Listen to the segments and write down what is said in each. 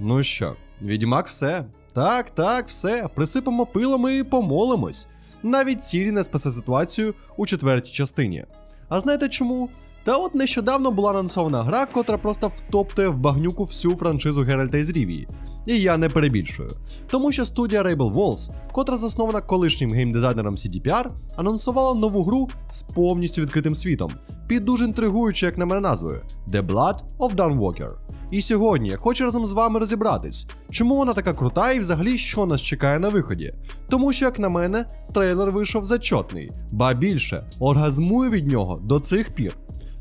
Ну що, відьмак все. Так, так, все. Присипемо пилом і помолимось. Навіть Сірі не спасе ситуацію у четвертій частині. А знаєте чому? Та от нещодавно була анонсована гра, котра просто втоптує в багнюку всю франшизу Геральта із Рівії. І я не перебільшую. Тому що студія Rebel Walls, котра заснована колишнім геймдизайнером CDPR, анонсувала нову гру з повністю відкритим світом, під дуже інтригуючою, як на мене назвою The Blood of Dawnwalker. І сьогодні я хочу разом з вами розібратись, чому вона така крута і взагалі що нас чекає на виході. Тому що, як на мене, трейлер вийшов зачотний, ба більше, оргазмую від нього до цих пір.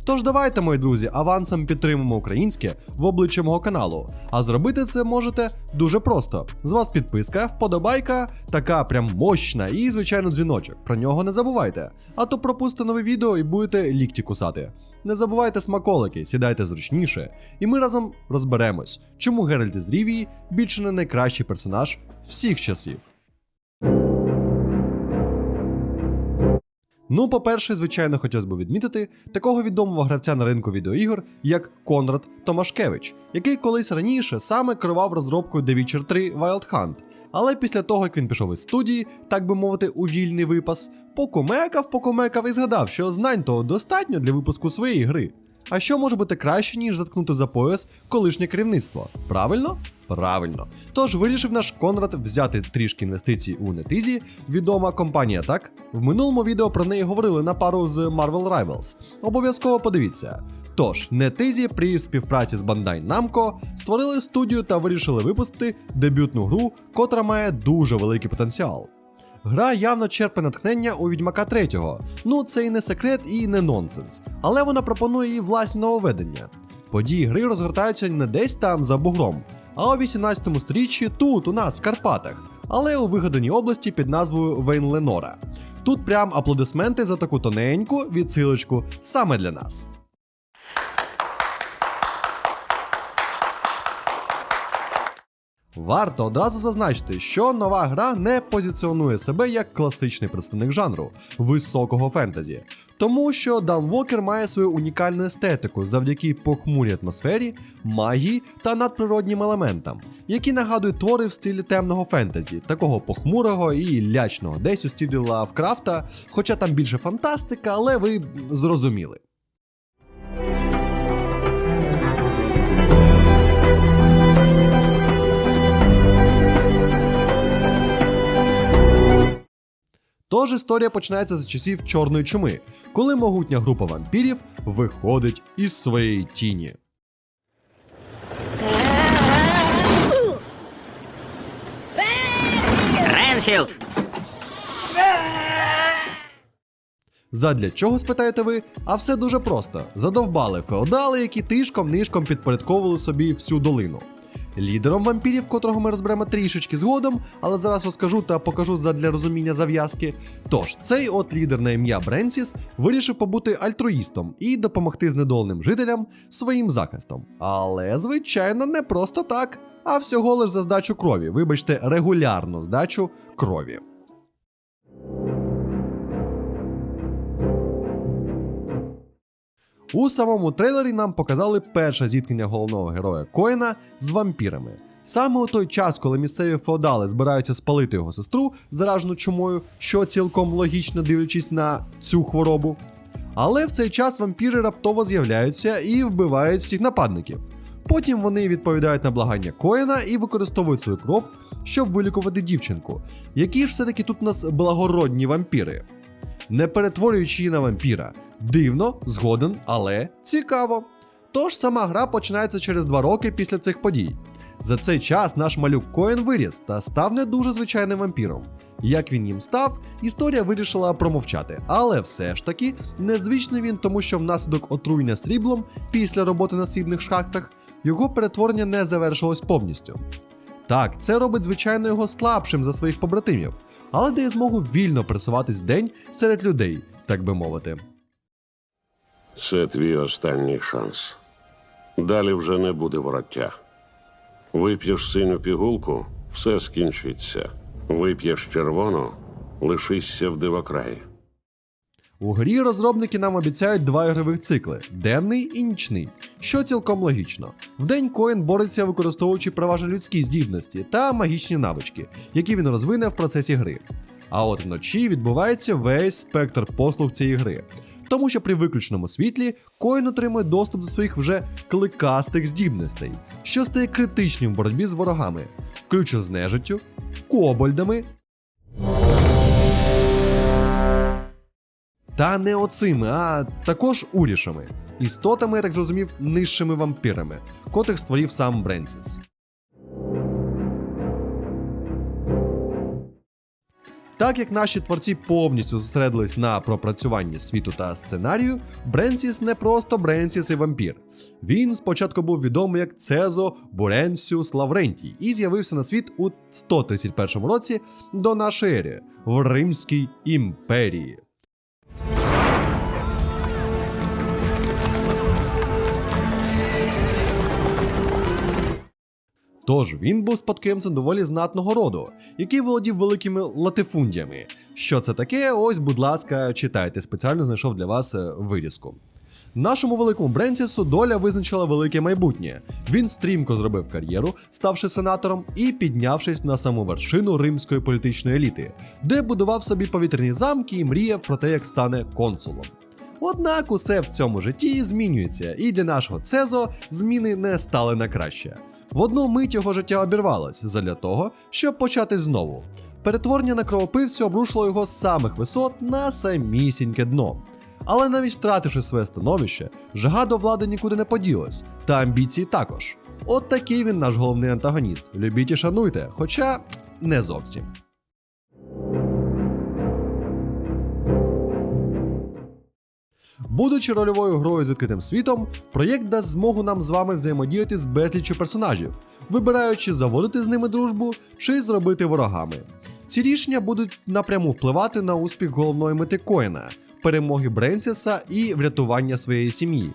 Тож давайте, мої друзі, авансом підтримуємо українське в обличчя мого каналу. А зробити це можете дуже просто. З вас підписка, вподобайка, така прям мощна і, звичайно, дзвіночок. Про нього не забувайте. А то пропусти нове відео і будете лікті кусати. Не забувайте смаколики, сідайте зручніше, і ми разом розберемось, чому Геральт із Рівії більше не найкращий персонаж всіх часів. Ну, по-перше, звичайно, хотілося б відмітити такого відомого гравця на ринку відеоігор, як Конрад Томашкевич, який колись раніше саме керував розробкою The Witcher 3 Wild Hunt. Але після того, як він пішов із студії, так би мовити, у вільний випас, покумекав, покумекав і згадав, що знань того достатньо для випуску своєї гри. А що може бути краще, ніж заткнути за пояс колишнє керівництво? Правильно? Правильно. Тож вирішив наш Конрад взяти трішки інвестицій у Нетизі, відома компанія, так? В минулому відео про неї говорили на пару з Marvel Rivals. Обов'язково подивіться. Тож, Нетизі при співпраці з Bandai Namco створили студію та вирішили випустити дебютну гру, котра має дуже великий потенціал. Гра явно черпе натхнення у Відьмака 3. Ну, це і не секрет, і не нонсенс. Але вона пропонує їй власні нововведення. Події гри розгортаються не десь там за бугром, а у 18 сторіччі тут, у нас, в Карпатах, але у вигаданій області під назвою Вейнленора. Тут прям аплодисменти за таку тоненьку відсилочку саме для нас. Варто одразу зазначити, що нова гра не позиціонує себе як класичний представник жанру високого фентезі, тому що Dawnwalker має свою унікальну естетику завдяки похмурій атмосфері, магії та надприроднім елементам, які нагадують твори в стилі темного фентезі, такого похмурого і лячного, десь у стилі Лавкрафта, хоча там більше фантастика, але ви зрозуміли. Тож історія починається з часів Чорної чуми, коли могутня група вампірів виходить із своєї тіні. Ренфілд! Задля чого спитаєте ви? А все дуже просто: задовбали феодали, які тишком нишком підпорядковували собі всю долину. Лідером вампірів, котрого ми розберемо трішечки згодом, але зараз розкажу та покажу задля розуміння зав'язки. Тож, цей от лідер на ім'я Бренсіс вирішив побути альтруїстом і допомогти знедоленим жителям своїм захистом. Але, звичайно, не просто так, а всього лиш за здачу крові. Вибачте, регулярну здачу крові. У самому трейлері нам показали перше зіткнення головного героя Коїна з вампірами. Саме у той час, коли місцеві феодали збираються спалити його сестру, заражену чумою, що цілком логічно дивлячись на цю хворобу. Але в цей час вампіри раптово з'являються і вбивають всіх нападників. Потім вони відповідають на благання Коїна і використовують свою кров, щоб вилікувати дівчинку. Які ж все-таки тут у нас благородні вампіри? не перетворюючи її на вампіра. Дивно, згоден, але цікаво. Тож сама гра починається через два роки після цих подій. За цей час наш малюк Коен виріс та став не дуже звичайним вампіром. Як він їм став, історія вирішила промовчати, але все ж таки незвичний він, тому що внаслідок отруєння сріблом після роботи на срібних шахтах його перетворення не завершилось повністю. Так, це робить звичайно його слабшим за своїх побратимів, але дає змогу вільно пересуватись день серед людей, так би мовити. Це твій останній шанс. Далі вже не буде вороття. Вип'єш синю пігулку, все скінчиться. Вип'єш червону, лишишся в дивокраї. У грі розробники нам обіцяють два ігрових цикли денний і нічний, що цілком логічно. Вдень Коін бореться, використовуючи переважно людські здібності та магічні навички, які він розвине в процесі гри. А от вночі відбувається весь спектр послуг цієї гри. Тому що при виключеному світлі Коін отримує доступ до своїх вже кликастих здібностей, що стає критичним в боротьбі з ворогами, включно з нежиттю, кобальдами. Та не оцими, а також урішами, істотами, я так зрозумів, нижчими вампірами, котрих створив сам Бренсіс. Так як наші творці повністю зосередились на пропрацюванні світу та сценарію, Бренсіс не просто Бренсіс і вампір. Він спочатку був відомий як Цезо Буренсіус Лаврентій і з'явився на світ у 131 році до нашої ери в Римській імперії. Тож він був спадкоємцем доволі знатного роду, який володів великими латифундіями. Що це таке? Ось, будь ласка, читайте, спеціально знайшов для вас е, вирізку. Нашому великому Бренсісу доля визначила велике майбутнє. Він стрімко зробив кар'єру, ставши сенатором і піднявшись на саму вершину римської політичної еліти, де будував собі повітряні замки і мріяв про те, як стане консулом. Однак усе в цьому житті змінюється, і для нашого Цезо зміни не стали на краще. В одну мить його життя обірвалось задля того, щоб почати знову. Перетворення на кровопивця обрушило його з самих висот на самісіньке дно. Але навіть втративши своє становище, жага до влади нікуди не поділась, та амбіції також. От такий він наш головний антагоніст. Любіть і шануйте, хоча не зовсім. Будучи рольовою грою з відкритим світом, проєкт дасть змогу нам з вами взаємодіяти з безліччю персонажів, вибираючи заводити з ними дружбу чи зробити ворогами. Ці рішення будуть напряму впливати на успіх головної мети Коїна, перемоги Бренсіса і врятування своєї сім'ї.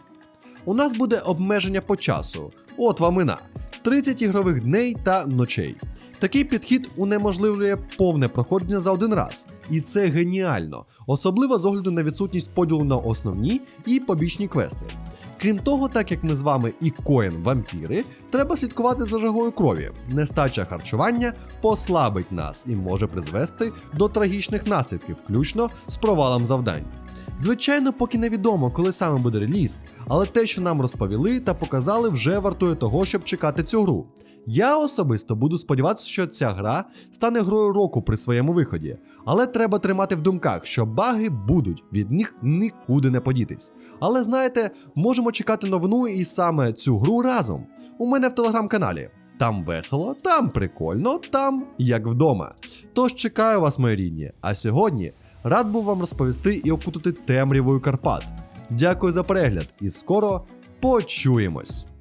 У нас буде обмеження по часу. От вам і на 30 ігрових дней та ночей. Такий підхід унеможливлює повне проходження за один раз, і це геніально, особливо з огляду на відсутність поділу на основні і побічні квести. Крім того, так як ми з вами і коен вампіри, треба слідкувати за жагою крові. Нестача харчування послабить нас і може призвести до трагічних наслідків, включно з провалом завдань. Звичайно, поки невідомо, коли саме буде реліз, але те, що нам розповіли та показали, вже вартує того, щоб чекати цю гру. Я особисто буду сподіватися, що ця гра стане грою року при своєму виході, але треба тримати в думках, що баги будуть, від них нікуди не подітись. Але знаєте, можемо чекати новину і саме цю гру разом. У мене в телеграм-каналі. Там весело, там прикольно, там як вдома. Тож чекаю вас, мої рідні. А сьогодні рад був вам розповісти і окутати темрявою Карпат. Дякую за перегляд і скоро почуємось!